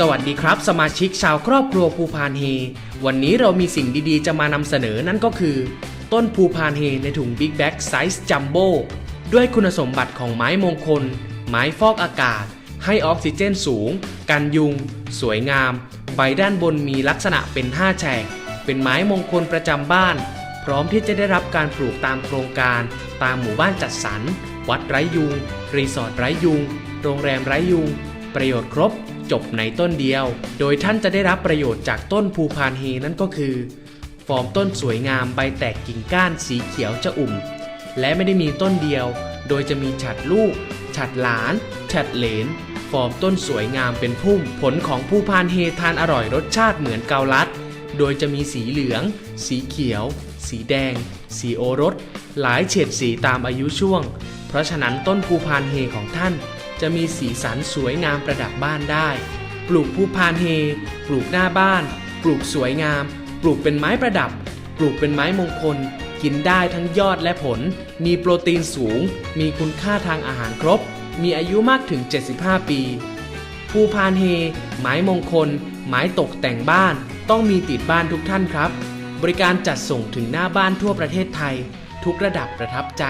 สวัสดีครับ สมาชิกชาวครอบครัวภูพานเฮ วันนี้เรามีสิ่งดีๆ จะมานำเสนอนั่นก็คือ ต้นภูพานเฮในถุงบิ๊กแบ็กไซส์จัมโบ้ด้วยคุณสมบัติของไม้มงคล ไม้ฟอกอากาศ ให้ออกซิเจนสูง กันยุง สวยงาม ใบด้านบนมีลักษณะเป็นห้าแฉก เป็นไม้มงคลประจำบ้าน พร้อมที่จะได้รับการปลูกตามโครงการ ตามหมู่บ้านจัดสรร วัดไร้ยุง รีสอร์ทไร้ยุง โรงแรมไร้ยุง ประโยชน์ครบ จบในต้นเดียว โดยท่านจะได้รับประโยชน์จากต้นภูพานเฮนั่นก็คือ ฟอร์มต้นสวยงามใบแตกกิ่งก้านสีเขียวจะอุ่ม และไม่ได้มีต้นเดียว โดยจะมีฉัดลูก ฉัดหลาน ฉัดเหลน ฟอร์มต้นสวยงามเป็นพุ่ม ผลของภูพานเฮทานอร่อยรสชาติเหมือนเกาลัด โดยจะมีสีเหลือง สีเขียว สีแดง สีโอรส หลายเฉดสีตามอายุช่วง เพราะฉะนั้นต้นภูพานเฮของท่าน จะมีสีสันสวยงามประดับบ้านได้ ปลูกภูพานเฮ ปลูกหน้าบ้าน ปลูกสวยงาม ปลูกเป็นไม้ประดับ ปลูกเป็นไม้มงคล กินได้ทั้งยอดและผล มีโปรตีนสูง มีคุณค่าทางอาหารครบ มีอายุมากถึง 75 ปีภูพานเฮ ไม้มงคล ไม้ตกแต่งบ้าน ต้องมีติดบ้านทุกท่านครับ บริการจัดส่งถึงหน้าบ้านทั่วประเทศไทย ทุกระดับประทับใจ